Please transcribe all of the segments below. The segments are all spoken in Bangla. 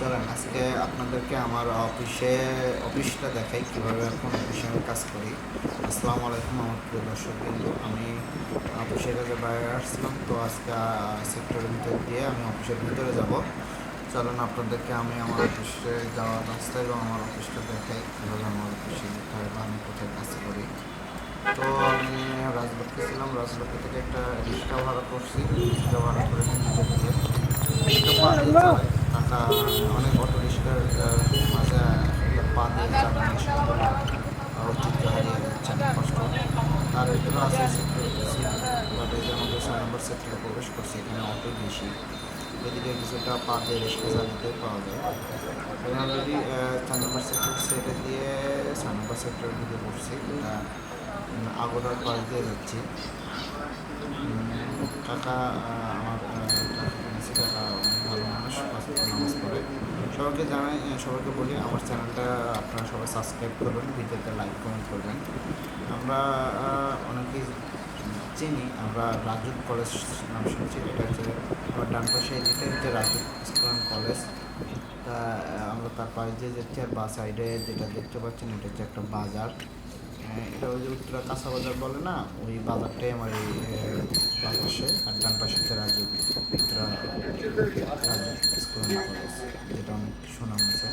চলেন আজকে আপনাদেরকে আমার অফিসে অফিসটা দেখাই কীভাবে এখন অফিসে আমি কাজ করি। আসসালামু আলাইকুম আমার প্রিয় দর্শক বিন্দু। আমি অফিসের কাছে বাইরে আসছিলাম তো আজকে সেক্টরের ভিতর দিয়ে আমি অফিসের ভিতরে যাব। চলেন আপনাদেরকে আমি আমার অফিসে যাওয়ার রাস্তা এবং আমার অফিসটা দেখাই কীভাবে আমার অফিসে যেতে হয় বা আমি কোথায় কাজ করি। তো আমি রাজলক্ষ্মী ছিলাম রাজলক্ষ্মী থেকে একটা রিক্সা ভাড়া করছি। রিক্সা ভাড়া করে নিজে রিক্সা দিয়ে টাকা অনেক অটো রিক্সার মাঝে পা দিয়ে চালানো ঐতিহ্য হারিয়ে যাচ্ছে অনেক কষ্ট। আর এগুলো আছে যে আমাদের ছয় নম্বর সেক্টরে প্রবেশ করছে এখানে অটো বেশি। এদিকে কিছুটা পা দিয়ে রিক্সা চালাতে পাওয়া যায়। অলরেডি চার নম্বর সেক্টর সেটে দিয়ে ছয় নম্বর সেক্টরের দিকে পড়ছি। এটা উম, পাশ দিয়ে যাচ্ছি। কাকা আমার কাকা ভালো মানুষ নামাজ পড়ে। সবাইকে জানাই সবাইকে বলি, আমার চ্যানেলটা আপনারা সবাই সাবস্ক্রাইব করবেন, ভিডিওতে লাইক কমেন্ট করবেন। আমরা অনেকেই চিনি, আমরা রাজু কলেজ নাম শুনছি, এটা হচ্ছে আমার ডান পাশে এটা হচ্ছে রাজু স্কুল কলেজ। তা আমরা তার পাশ দিয়ে যাচ্ছি, আর বা সাইডে যেটা দেখতে পাচ্ছেন, এটা হচ্ছে একটা বাজার। এটা ওই যে উত্তরা কাঁচা বাজার বলে না? ওই বাজারটাই আমার এই পাশে আর ডান পাশে হচ্ছে রাজু উত্তরা যেটা অনেক সুনাম আছে।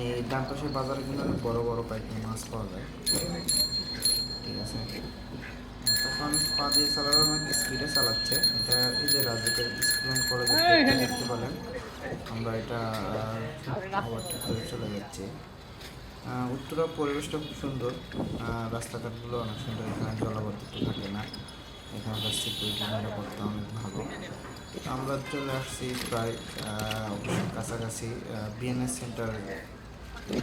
এই ডান পাশের বাজারে কিন্তু অনেক বড় বড় পাইকারি মাছ পাওয়া যায়। ঠিক আছে? তখন পা দিয়ে চালানো অনেক স্পিডে চালাচ্ছে। এটা এই যে রাজুকের স্কুল কলেজে দেখতে পেলেন আমরা এটা ওভারটেক করে চলে যাচ্ছি। উত্তরা পরিবেশটা খুব সুন্দর। রাস্তাঘাটগুলো অনেক সুন্দর। এখানে জলাবদ্ধতা থাকে না। এখানকার সিকিউরিটি নিরাপত্তা অনেক ভালো। আমরা চলে আসছি প্রায় কাছাকাছি বিএনএস সেন্টার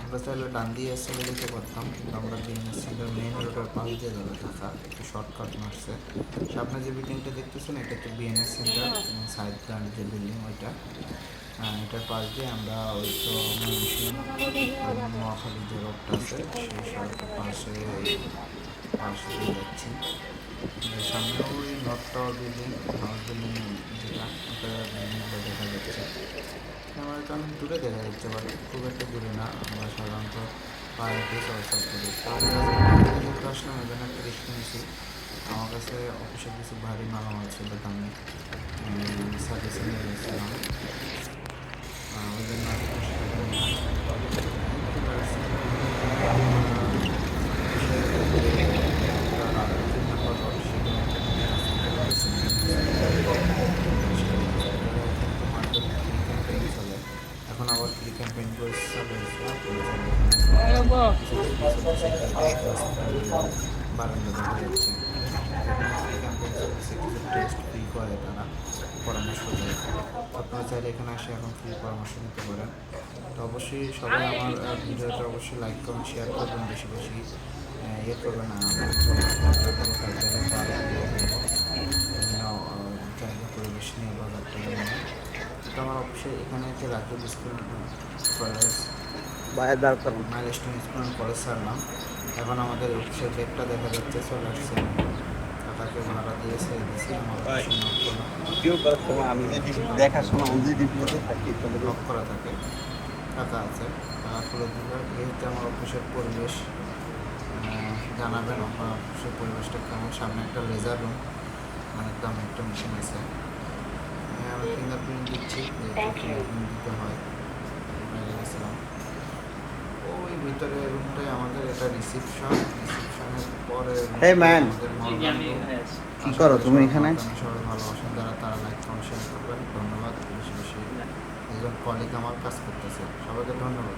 আমরা চাইলে ডান দিয়ে চলে যেতে পারতাম, কিন্তু আমরা বিএনএস সেন্টার মেইন রোডের পাশ দিয়ে যাবে থাকা একটু শর্টকাট মারছে। সামনে যে বিল্ডিংটা দেখতেছেন, এটা হচ্ছে বিএনএস সেন্টার সাইড যে বিল্ডিং ওইটা। এটার পাশ দিয়ে আমরা ওই তো নোয়াখালী যে রোডটা আছে, সেই সড়কের পাশে পাশ দিয়ে যাচ্ছি। সামনে ওই north tower building house building যেটা, ওটা বিল্ডিংগুলো দেখা যাচ্ছে। আমার এটা অনেক দূরে দেখা যাচ্ছে, বাট খুব একটা দূরে না। আমরা সাধারণত পায়ে হেঁটে চলাচল করি। তো আসলাম এখানে একটা রিস্ক নিয়েছি আমার কাছে অফিসে কিছু ভারী মালামাল ছিল আমি সার্ভিসে নিয়ে গেছিলাম আহ, ওই জন্য আর কি সেটা নিয়ে চলে আসছি। এখন আবার ফ্রি ক্যাম্পেইন করে বারান্দা দেখা যাচ্ছে ক্যাম্পেইন চলছে, কিছু টেস্ট ফ্রি করে তারা। পরামর্শ দেয়। আপনারা চাইলে এখানে আসে এখন ফ্রি পরামর্শ নিতে পারেন। তো অবশ্যই সবাই আমার ভিডিওটা অবশ্যই লাইক করুন শেয়ার করবেন বেশি বেশি। ইয়ে করবেন জায়গা পরিবেশ নিয়ে বাজারটা যেমন তো আমার অবশ্যই এখানে যে রাজ্য স্কুল কলেজ বাইরে দাঁড় করুন। মাইল স্টোন স্কুল কলেজ সারলাম এখন আমাদের অফিসের গেটটা দেখা যাচ্ছে চলে আসছে ভিডিও করার সময় আমি যদি দেখার সময় আমি যদি ডিউটিতে থাকি তাহলে লক করা থাকে টাকা আছে। খুলে দিলে আমার অফিসের পরিবেশ জানাবেন আপনার অফিসের পরিবেশটা কেমন। সামনে একটা লেজার রুম অনেক দাম একটা মেশিন আছে। আহ, আমি ফিঙ্গারপ্রিন্ট দিচ্ছি দিতে হয় বাইরে গেছিলাম ওই ভিতরে রুমটাই আমাদের এটা রিসেপশন রিসেপশনের পরে হে ম্যান কি করো তুমি এখানে? সবাই ভালোবাসেন যারা তারা লাইক কমেন্ট শেয়ার করবেন ধন্যবাদ। বেশি বেশি একজন কলিগ আমার কাজ করতেছে। সবাইকে ধন্যবাদ।